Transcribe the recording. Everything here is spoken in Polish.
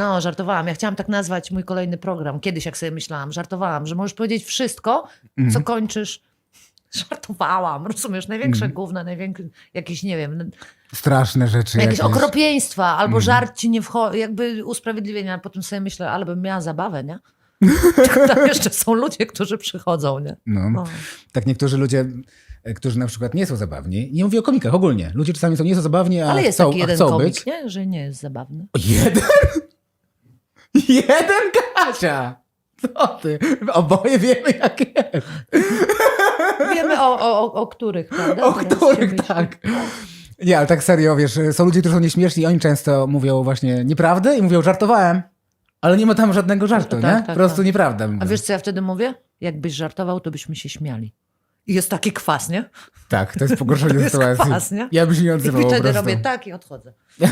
No, żartowałam. Ja chciałam tak nazwać mój kolejny program. Kiedyś, jak sobie myślałam, żartowałam, że możesz powiedzieć wszystko, Mhm. co kończysz. Żartowałam, rozumiesz? Największe Mhm. gówna, największe, jakieś, nie wiem, Straszne rzeczy jakieś jakieś. okropieństwa, albo Mhm. żart ci nie wchodzi, jakby usprawiedliwienia, potem sobie myślę, ale bym miała zabawę, nie? Tam jeszcze są ludzie, którzy przychodzą, nie? No. O. Tak niektórzy ludzie, e, którzy na przykład nie są zabawni, nie mówię o komikach ogólnie. Ludzie czasami są nie są zabawni, a Ale jest chcą, taki jeden chcą komik, być. nie? Że nie jest zabawny. Jeden? Jeden Kasia! Co ty? Oboje wiemy jak jest. Wiemy o, o, o, o których, prawda? O Teraz się których, myśli. tak. Nie, ale tak serio, wiesz, są ludzie, którzy są nieśmieszni i oni często mówią właśnie nieprawdę i mówią, żartowałem. Ale nie ma tam żadnego żartu, Tak, nie? tak, po prostu tak. nieprawda. A mówią. wiesz, co ja wtedy mówię? Jakbyś żartował, to byśmy się śmiali. I jest taki kwas, nie? Tak, to jest pogorszenie To jest sytuacji. kwas, nie? Ja bym się nie I odzywał po wtedy prostu. robię tak i odchodzę.